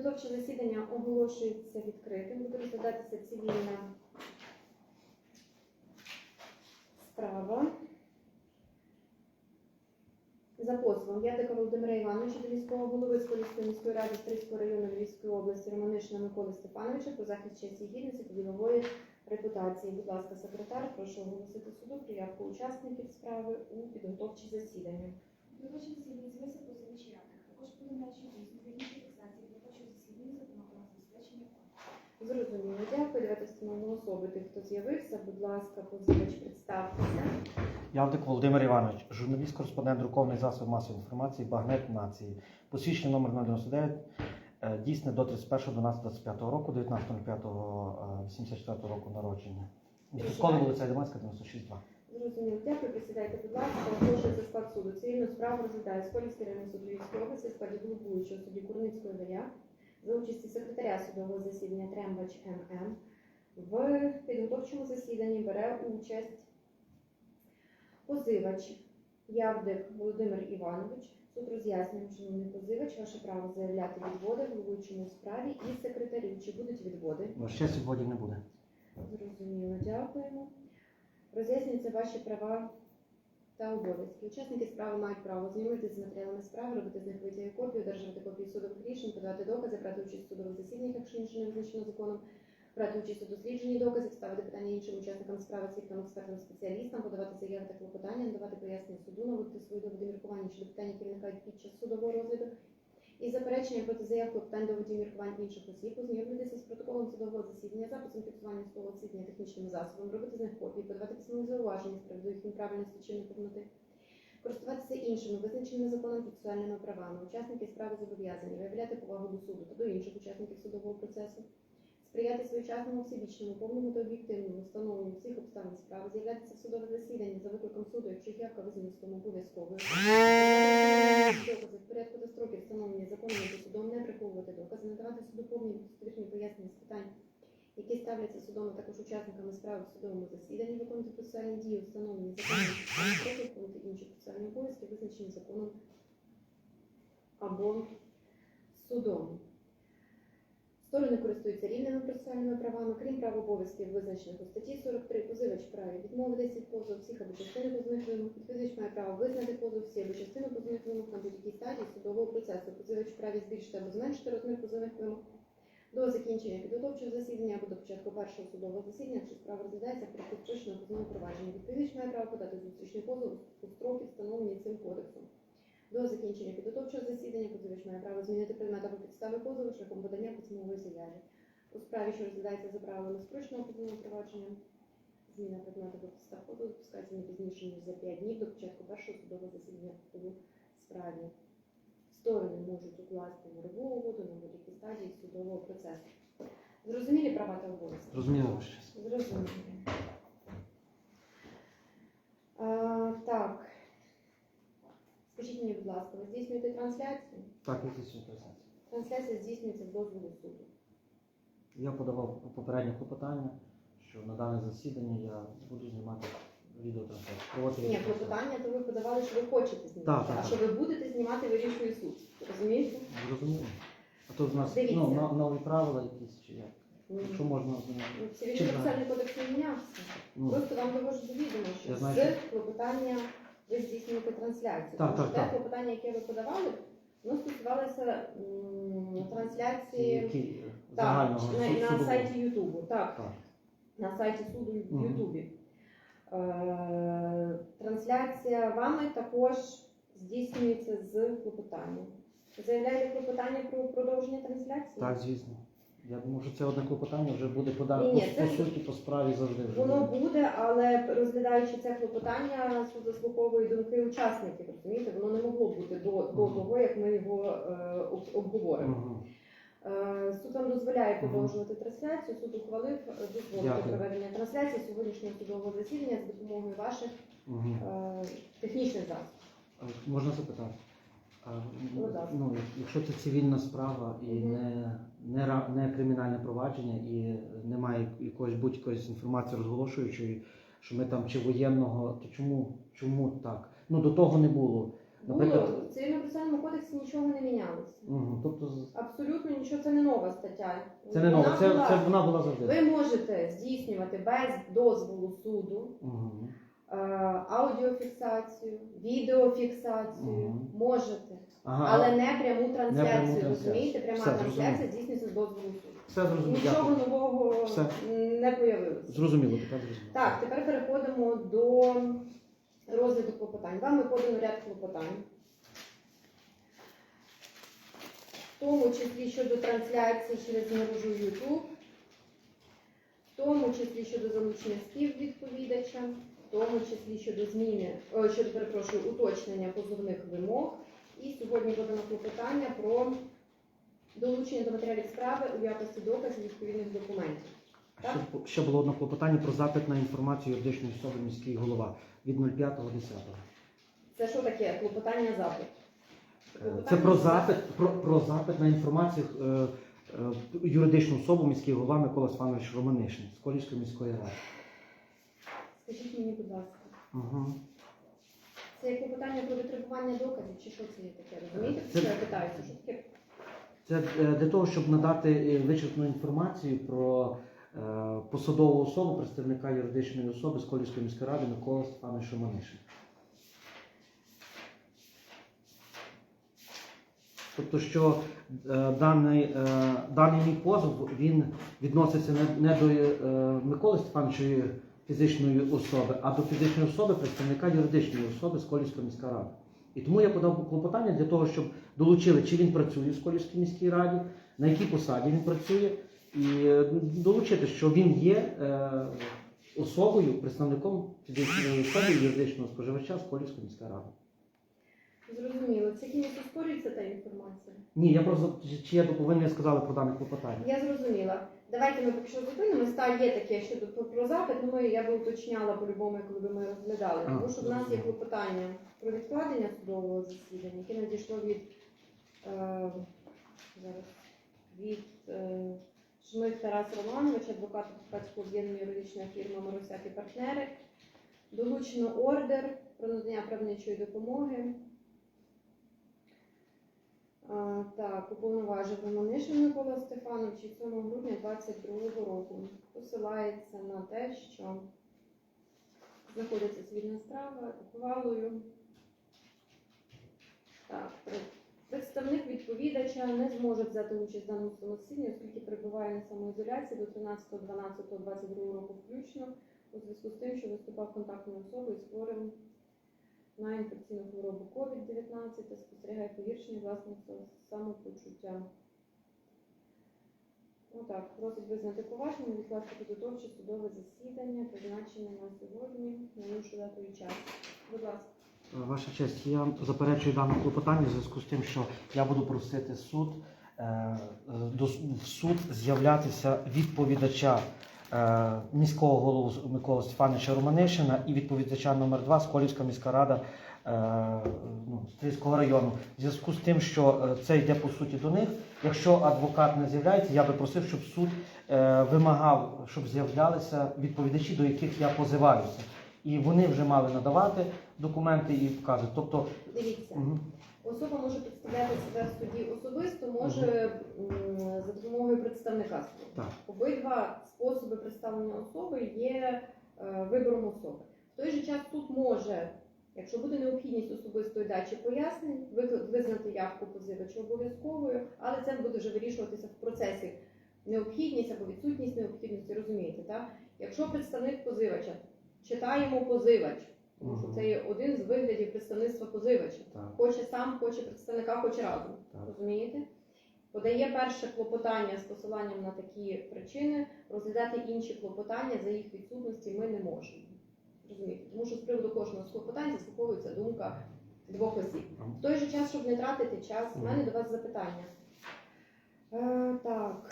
Підготовче засідання оголошується відкритим. Буде розглядатися цивільна справа. За позовом Ядика Володимира Івановича до міського голови Сколівської міської ради Стрийського району Львівської області Романишина Миколи Степановича про захист честі гідності та ділової репутації. Будь ласка, секретар, прошу оголосити суду приявку учасників справи у підготовчі засідання. Вибачте засідання з'явився позивач Ядик. Також повідомляючи дійсно Зрозуміло, дякую. Давайте встановимо особи тих, хто з'явився. Будь ласка, позивач, представтеся. Явдик Володимир Іванович, журналіст, кореспондент друкований засоб масової інформації Багнет нації. Посвідчення номер 099, е, дійсне до 31.12.25 року, 19.05.84 року народження. Місто Сколи, вулиця Лиманська, 96-2. Зрозуміло, дякую. Присідайте, будь ласка. Оголошується склад суду. Цивільну справу розглядає Сколівський районний суд Львівської області складі головуючого судді Курницької ВЯ за участі секретаря судового засідання Трембач ММ. В підготовчому засіданні бере участь позивач Явдик Володимир Іванович. Суд роз'яснює, шановний позивач, ваше право заявляти відводи головуючому у справі і секретарю. Чи будуть відводи? Честь відводів не буде. Зрозуміло, дякуємо. Роз'яснюються ваші права та обов'язки. Учасники справи мають право знайомитися з матеріалами справи, робити з них витяги копії, одержувати копії судових рішень, подавати докази, брати участь в судових засіданнях, якщо інше не визначено законом, брати участь у дослідженні доказів, ставити питання іншим учасникам справи, свідкам, експертам, спеціалістам, подавати заяви та клопотання, надавати пояснення суду, наводити свої доводи міркування щодо питання, керівника під час судового розгляду, і заперечення проти заявки клопотань доводів міркувань інших осіб, ознайомлюватися з протоколом судового засідання, записом фіксування судового засідання технічними засобами, робити з них копії, подавати письмові зауваження з приводу їх неправильності чи неповноти, користуватися іншими визначеними законом процесуальними правами. Учасники справи зобов'язані виявляти повагу до суду та до інших учасників судового процесу, сприяти своєчасному, всебічному, повному та об'єктивному встановленню всіх обставин справи, з'являтися в судове засідання за викликом суду, якщо явка визнана судом обов'язковою, докази в порядку та строків встановлені законом та судом, не приховувати докази, надавати суду повні достовірні пояснення з питань, які ставляться судом, а також учасниками справи в судовому засіданні, виконувати процесуальні дії, встановлені законом виконувати інші процесуальні обов'язки, визначені законом або судом. Сторони користуються рівними процесуальними правами, крім прав обов'язків, визначених у статті 43, позивач вправі відмовитись від позову всіх або частини позовних вимог. Відповідач має право визнати позов всі або частину позовних вимог на будь-якій стадії судового процесу. Позивач вправі збільшити або зменшити розмір позовних вимог до закінчення підготовчого засідання або до початку першого судового засідання, якщо справа розглядається при підточному позовному провадженні. Відповідач має право подати зустрічний позов у строки, встановлені цим кодексом. До закінчення підготовчого засідання позивач має право змінити предмет або підстави позову шляхом подання письмової заяви. У справі, що розглядається за правилами спрощеного позовного провадження, зміна предмету або підстав позову допускається не пізніше, ніж за 5 днів до початку першого судового засідання у справі. Сторони можуть укласти мирову угоду на будь-якій стадії судового процесу. Зрозумілі права та обов'язки? Зрозуміло. Зрозуміло. А, так. Скажіть мені, будь ласка, ви здійснюєте трансляцію? Так, якісь інтересації. Трансляція здійснюється з дозволу суду. Я подавав попереднє клопотання, що на дане засідання я буду знімати відеотрансляцію. Проводити Ні, відеотрансляцію. клопотання, то ви подавали, що ви хочете знімати. Так, так, а так. що ви будете знімати, вирішує суд. Розумієте? Зрозуміло. А тут у нас Дивіться. ну, но- нові правила якісь чи як? Що можна Ну? Цивільний Чи процесуальний кодекс не мінявся. Ну, Просто вам довожу до відома, що Я знаю, з клопотання ви здійснюєте трансляцію. Так, так, те так. клопотання, яке ви подавали, воно стосувалося м, трансляції які так, загального на, суд- на судового. сайті Ютубу. Так, Так. на сайті суду в Мгм. Ютубі. Е, трансляція вами також здійснюється з клопотанням. Заявляєте клопотання про продовження трансляції? Так, звісно. Я думаю, що це одне клопотання вже буде подано Ні, ні, по, це- по суті, по справі завжди вже Воно буде. буде, але розглядаючи це клопотання, суд заслуховує думки учасників. Розумієте, воно не могло бути до, до Мгм. того, як ми його е, об- обговоримо. Мгм. Е, Суд вам дозволяє Мгм. продовжувати трансляцію. Суд ухвалив е, дозволити Дякую. проведення трансляції сьогоднішнього судового засідання з допомогою ваших Мгм. е, технічних засобів. А Можна запитати? А, ласка. ну, якщо це цивільна справа і Мгм. не, не, не кримінальне провадження, і немає якоїсь будь-якоїсь інформації розголошуючої, що ми там чи воєнного, то чому, чому так? Ну до того не було. Наприклад, Було в цивільному процесуальному кодексі нічого не мінялося. Мгм, тобто Абсолютно нічого, це не нова стаття. це не Вона це, була- це вона була завжди. Ви можете здійснювати без дозволу суду е, аудіофіксацію, відеофіксацію. Мгм. Можете, Ага, але не пряму трансляцію. трансляцію. Розумієте, пряма Все, трансляція зрозуміло. здійснюється з дозволу суду. все зрозуміло. Нічого Дякую. нового Все. не появилося. Зрозуміло, тепер зрозуміло. Так, тепер переходимо до розгляду клопотань. Вами подано ряд клопотань. В тому числі щодо трансляції через мережу YouTube, в тому числі щодо залучення співвідповідача, в тому числі щодо зміни, о, щодо перепрошую, уточнення позовних вимог. І сьогодні подано клопотання про долучення до матеріалів справи у якості доказів відповідних документів. Так? Ще, ще було одне клопотання про запит на інформацію юридичної особи міський голова від 05.10. Це що таке? Клопотання запит? Це про запит, про, про запит на інформацію е, е, юридичну особу міський голова Микола Степанович Романишин з Колівської міської ради. Скажіть мені, будь ласка, Угу. Це є клопотання про витребування доказів, чи що це є таке? Розумієте, Це- що я питаюся? Що таке? Це е, для того, щоб надати е, вичерпну інформацію про е, посадову особу представника юридичної особи з Колівської міської ради Микола Степанович Романишин. Тобто, що е, даний, е, даний мій позов він відноситься не, не до е, Миколи Степановича фізичної особи, а до фізичної особи представника юридичної особи з Колівської міської ради. І тому я подав клопотання для того, щоб долучили, чи він працює в Колівській міській раді, на якій посаді він працює, і е, долучити, що він є е, особою, представником фізичної особи юридичного споживача з Колівської міської ради. Зрозуміло. Це якимось оспорюється та інформація? Ні, я просто чи я повинен сказали про дане клопотання. Я зрозуміла. Давайте ми поки що зупинимось. Та є таке щодо про, про запит, ну ми, я би уточняла по-любому, коли б ми розглядали. Тому що в нас є клопотання про відкладення судового засідання, яке надійшло від е, зараз від е, Жмих Тарас Романович, адвокат адвокатського об'єднання юридична фірма Марусяк і партнери. Долучено ордер про надання правничої допомоги. Так, уповноважив Романишин Микола Стефанович 7 грудня 2022 року. Посилається на те, що знаходиться цивільна справа ухвалою. Так, представник відповідача не зможе взяти участь в даному самосідні, оскільки перебуває на самоізоляції до 13.12.22 року включно, у зв'язку з тим, що виступав контактною особою з хворим на інфекційну хворобу COVID-19 та спостерігає погіршення власного самопочуття. Отак, просить визнати поважним, відкласти підготовче судове засідання, призначене на сьогодні, на іншу дату і час. Будь ласка. Е, Ваша честь, я заперечую дане клопотання в зв'язку з тим, що я буду просити суд е, в суд з'являтися відповідача міського голову Миколи Стефановича Романишина і відповідача номер 2 Сколівська міська рада е, ну, району. В зв'язку з тим, що е, це йде по суті до них. Якщо адвокат не з'являється, я би просив, щоб суд е, вимагав, щоб з'являлися відповідачі, до яких я позиваюся. І вони вже мали надавати документи і вказувати. Тобто, Дивіться, мгм, особа може представляти себе в суді особисто, може м, за допомогою представника суду. так. Обидва способи представлення особи є е, вибором особи. В той же час суд може, якщо буде необхідність особистої дачі пояснень, викли- визнати явку позивача обов'язковою, але це буде вже вирішуватися в процесі необхідність або відсутність необхідності, розумієте, так? Якщо представник позивача, читаємо позивач, тому що це є один з виглядів представництва позивача. Так, Хоче сам, хоче представника, хоче разом. Так. Розумієте? Подає перше клопотання з посиланням на такі причини, розглядати інші клопотання за їх відсутності ми не можемо. Розумієте? Тому що з приводу кожного з клопотань заслуховується думка двох осіб. В той же час, щоб не тратити час, в мене до вас запитання. Е, так,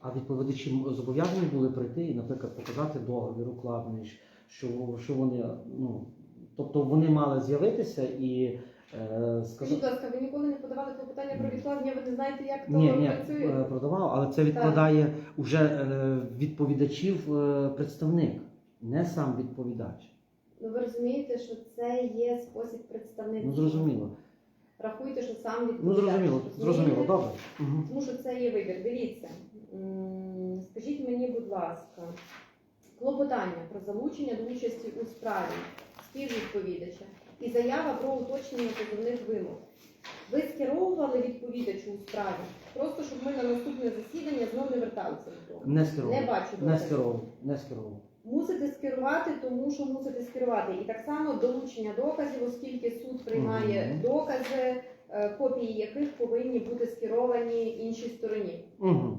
А відповідачі зобов'язані були прийти і, наприклад, показати договір укладений, що, що вони, ну, тобто вони мали з'явитися і е, скажіть, будь ласка, ви ніколи не подавали клопотання про відкладення, ви не знаєте, як то Ні, ні, працює? е, продавав, але це відкладає уже е, відповідачів е, представник, не сам відповідач. Ну ви розумієте, що це є спосіб представництва. Ну зрозуміло. Рахуйте, що сам відповідач. Ну зрозуміло, зрозуміло, добре. Тому що це є вибір. Дивіться, скажіть мені, будь ласка, клопотання про залучення до участі у справі співвідповідача і заява про уточнення позовних вимог. Ви скеровували відповідачу у справі, просто щоб ми на наступне засідання знов не верталися до того. Не Не бачу Не доказів. скеровував. Не скеровував. Мусите скерувати, тому що мусите скерувати. І так само долучення доказів, оскільки суд приймає Мгм. докази, е, копії яких повинні бути скеровані іншій стороні. Угу.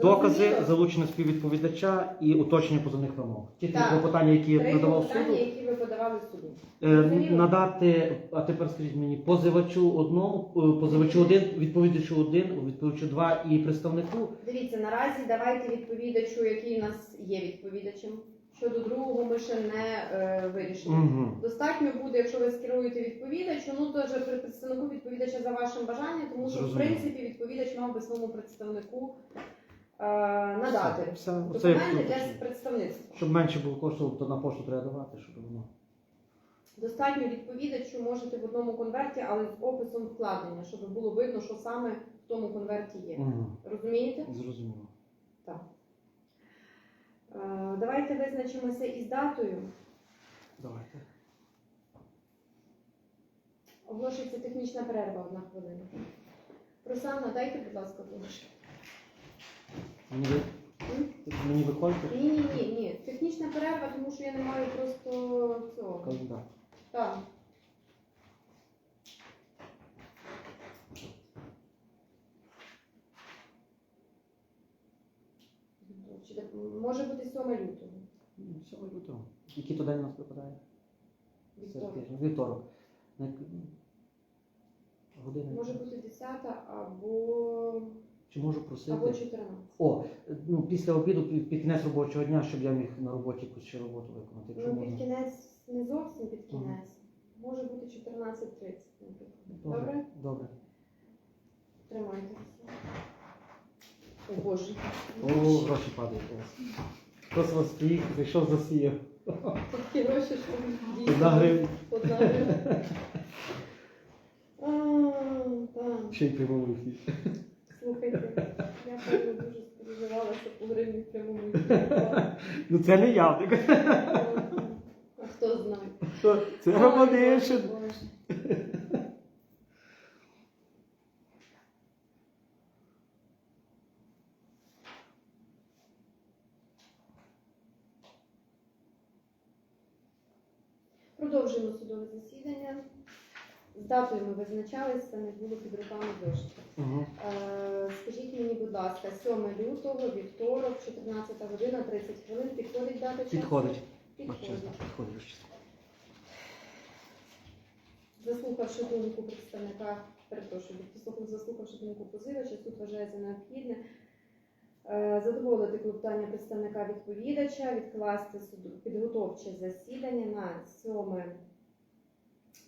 Докази, залучення співвідповідача і уточнення позовних вимог. Ті три Так. клопотання, які Три надавав питання, суду, які ви подавали суду. е, Зрозуміло? надати, а тепер скажіть мені, позивачу одному, е, позивачу один, відповідачу один, відповідачу два і представнику. Дивіться, наразі давайте відповідачу, який у нас є відповідачем. Щодо другого ми ще не е, вирішили. Угу. Достатньо буде, якщо ви скеруєте відповідачу, ну то вже при представнику відповідача за вашим бажанням, тому що в Зрозуміло. принципі відповідач мав би своєму представнику надати Все, оце, документи для представництва. щоб менше було кошту, то на пошту треба давати, щоб воно. Достатньо відповідачу можете в одному конверті, але з описом вкладення, щоб було видно, що саме в тому конверті є. Угу. Розумієте? Зрозуміло. Так. Е, Давайте визначимося із датою. Давайте. Оголошується технічна перерва одна хвилина. Русанна, дайте, будь ласка, оголошення. Мені, ви... мені виходите? Ні, ні, ні, ні. Технічна перерва, тому що я не маю просто цього. Календар. Так. Чи де- Може бути 7 лютого. Ну, 7 лютого. Який то день у нас припадає? Вівторок. Вівторок. На Година. Може бути 10 або, Чи можу просити? або 14. О, ну після обіду під під кінець робочого дня, щоб я міг на роботі якусь ще роботу виконати. Якщо Ну, під можна. кінець, не зовсім під кінець. Може бути 14.30, наприклад. Добре. Добре? Добре. Тримайтеся. О Боже. О, гроші падають у вас. Хтось вас стоїть, зайшов, засіяв. Такі гроші, що дійсно. Одна гривня. Одна гривня. Ще й прямому ефірі. Слухайте, я певно дуже спереживалася по гривні в прямому ефірі. Ну це не я. так. А хто знає? Це Романишин. Боже. Продовжуємо судове засідання. З датою ми визначалися, не було під руками зошита. Угу. Е, Скажіть мені, будь ласка, 7 лютого, вівторок, 14 година, 30 хвилин. Підходить дата часу? Підходить. Підходить. Підходить. Заслухавши думку представника, перепрошую, заслухавши думку позивача, суд вважає за необхідне задоволити клопотання представника відповідача, відкласти підготовче засідання на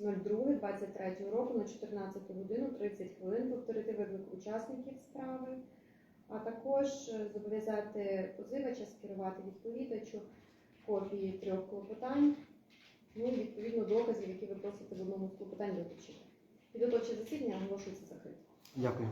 7.02.23 року на 14 годину 30 хвилин, повторити виклик учасників справи, а також е, зобов'язати позивача скерувати відповідачу копії трьох клопотань. Ну і відповідно доказів, які ви просите в одному з клопотань вилучити. Підготовче засідання оголошується закритим. Дякую.